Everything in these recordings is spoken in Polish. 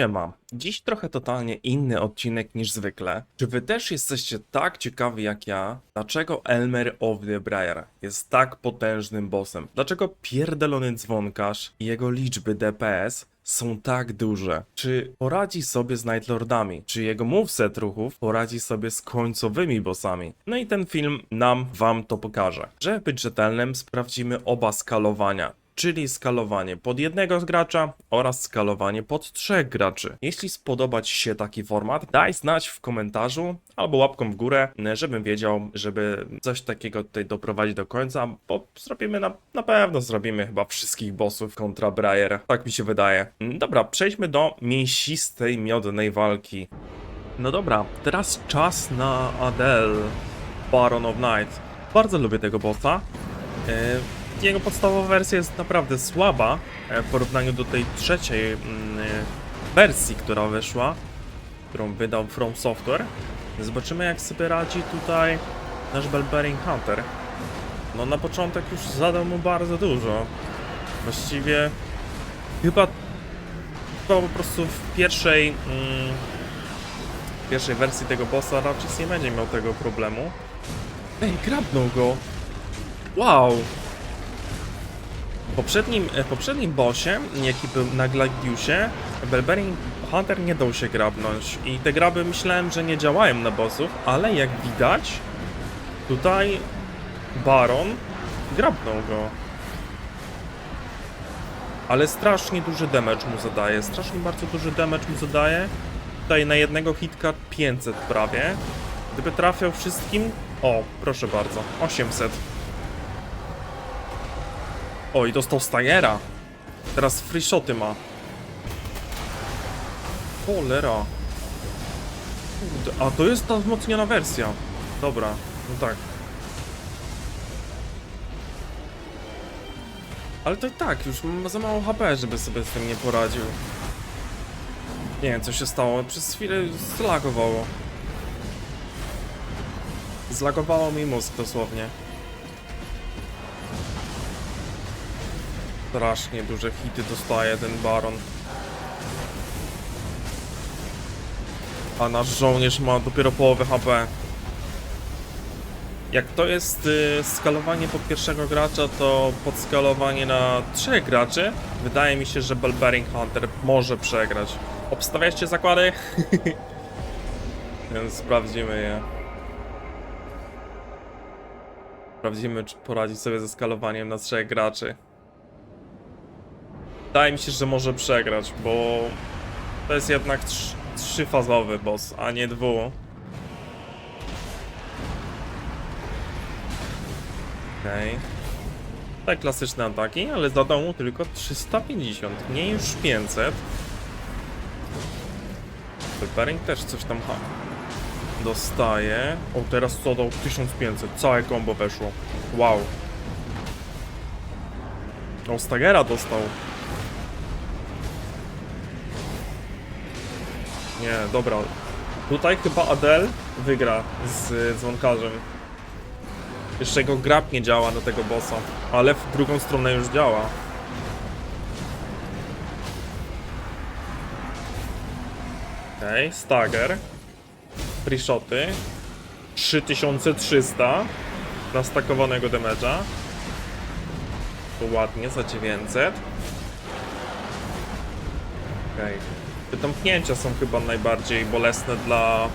Siema. Dziś trochę totalnie inny odcinek niż zwykle. Czy wy też jesteście tak ciekawi jak ja, dlaczego Elmer of the Briar jest tak potężnym bossem? Dlaczego pierdolony dzwonkarz i jego liczby DPS są tak duże? Czy poradzi sobie z Nightlordami? Czy jego moveset ruchów poradzi sobie z końcowymi bossami? No i ten film nam, wam to pokaże. Żeby być rzetelnym, sprawdzimy oba skalowania czyli skalowanie pod jednego gracza oraz skalowanie pod trzech graczy. Jeśli spodoba Ci się taki format, daj znać w komentarzu albo łapką w górę, żebym wiedział, żeby coś takiego tutaj doprowadzić do końca, bo zrobimy na, na pewno zrobimy chyba wszystkich bossów kontra Briar. Tak mi się wydaje. Dobra, przejdźmy do mięsistej, miodnej walki. No dobra, teraz czas na Adele, Baron of Night. Bardzo lubię tego bossa. E, jego podstawowa wersja jest naprawdę słaba e, w porównaniu do tej trzeciej mm, e, wersji, która wyszła, którą wydał From Software. Zobaczymy jak sobie radzi tutaj nasz Belbering Hunter. No na początek już zadał mu bardzo dużo. Właściwie chyba, chyba po prostu w pierwszej mm, w pierwszej wersji tego bossa raczej nie będzie miał tego problemu. Ej, grabnął go! Wow! Poprzednim, w poprzednim bossie, jaki był na Gladiusie, Belbering Hunter nie dał się grabnąć i te graby myślałem, że nie działają na bossów, ale jak widać, tutaj Baron grabnął go. Ale strasznie duży damage mu zadaje, strasznie bardzo duży damage mu zadaje. Tutaj na jednego hitka 500 prawie. Gdyby trafiał wszystkim... O, proszę bardzo, 800. O, i dostał Stajera. Teraz free shoty ma. Cholera. A to jest ta wzmocniona wersja. Dobra, no tak. Ale to i tak, już ma za mało HP, żeby sobie z tym nie poradził. Nie wiem, co się stało. Przez chwilę zlagowało. Zlagowało mi mózg dosłownie. Strasznie duże hity dostaje ten baron. A nasz żołnierz ma dopiero połowę HP. Jak to jest y, skalowanie pod pierwszego gracza, to pod skalowanie na trzech graczy wydaje mi się, że Belbering Hunter może przegrać. Obstawiacie zakłady? Więc sprawdzimy je. Sprawdzimy, czy poradzi sobie ze skalowaniem na trzech graczy. Wydaje mi się, że może przegrać, bo to jest jednak trz trzyfazowy boss, a nie dwu. Okej. Okay. Tak, klasyczne ataki, ale zadał mu tylko 350, nie już 500. Preparing też coś tam ha dostaje. O, teraz co dał 1500, całe combo weszło. Wow. O, Stagera dostał. Nie, dobra. Tutaj chyba Adel wygra z dzwonkarzem. Jeszcze jego grab nie działa na tego bossa, ale w drugą stronę już działa. Okej, okay, stagger. Free shoty. 3300 nastakowanego damage'a. To ładnie, za 900. Okej. Okay. Te domknięcia są chyba najbardziej bolesne dla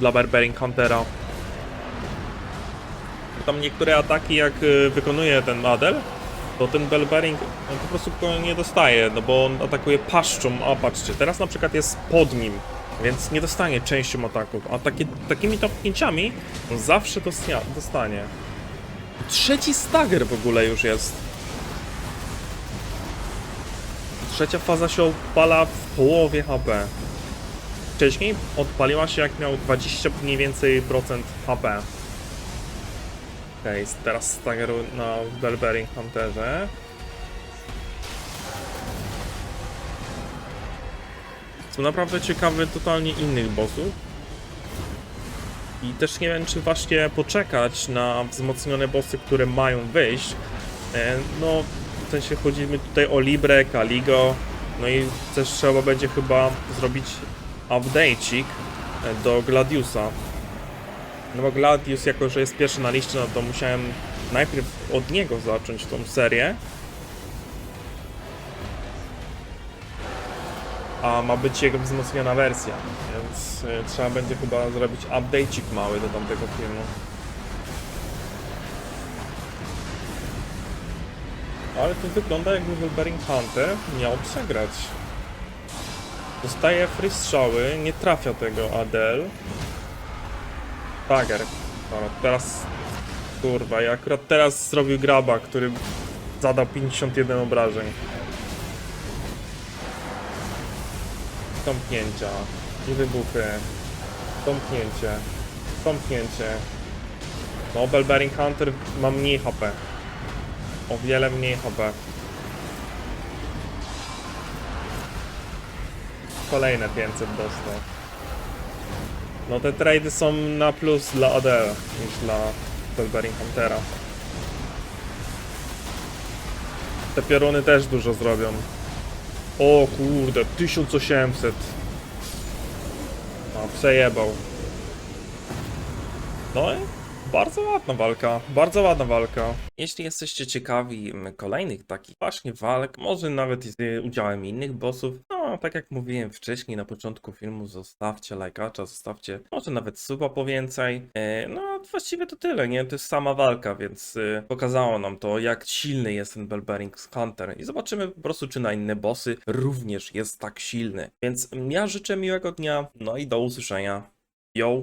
dla Barbering Huntera. Tam niektóre ataki jak y, wykonuje ten model, to ten Barbering no, po prostu go nie dostaje, no bo on atakuje paszczą, a patrzcie, teraz na przykład jest pod nim, więc nie dostanie częścią ataków, a takie, takimi domknięciami on zawsze dostanie. Trzeci stagger w ogóle już jest. Trzecia faza się odpala w połowie HP. Wcześniej odpaliła się jak miał 20 mniej więcej procent HP. Okej, okay, teraz stagger na Belbering Hunterze. Są naprawdę ciekawy, totalnie innych bossów. I też nie wiem, czy właśnie poczekać na wzmocnione bossy, które mają wyjść. E, no, w sensie chodzi mi tutaj o Libre, Kaligo, No i też trzeba będzie chyba zrobić update'ik e, do Gladiusa. No bo Gladius, jako że jest pierwszy na liście, no to musiałem najpierw od niego zacząć tą serię. A ma być jego wzmocniona wersja, więc y, trzeba będzie chyba zrobić update'ik mały do tamtego filmu. Ale to wygląda jakby Wolverine Hunter miał przegrać. Dostaje free strzały, nie trafia tego Adel. Tiger. Dobra, teraz... Kurwa, i akurat teraz zrobił graba, który zadał 51 obrażeń. Tąpnięcia. I wybuchy. Tąpnięcie. Tąpnięcie. No, Bellbearing Hunter ma mniej HP. O wiele mniej HP. Kolejne 500 dostał. No te trady są na plus dla Adele niż dla Bellbearing Huntera. Te pioruny też dużo zrobią. O kurde, 1800. A, przejebał. No i bardzo ładna walka, bardzo ładna walka. Jeśli jesteście ciekawi kolejnych takich właśnie walk, może nawet z udziałem innych bossów, no tak jak mówiłem wcześniej na początku filmu, zostawcie lajkacza, zostawcie może nawet suba po więcej. E, no właściwie to tyle, nie? To jest sama walka, więc y, pokazało nam to, jak silny jest ten Bellbearing Hunter i zobaczymy po prostu, czy na inne bossy również jest tak silny. Więc ja życzę miłego dnia, no i do usłyszenia. Yo!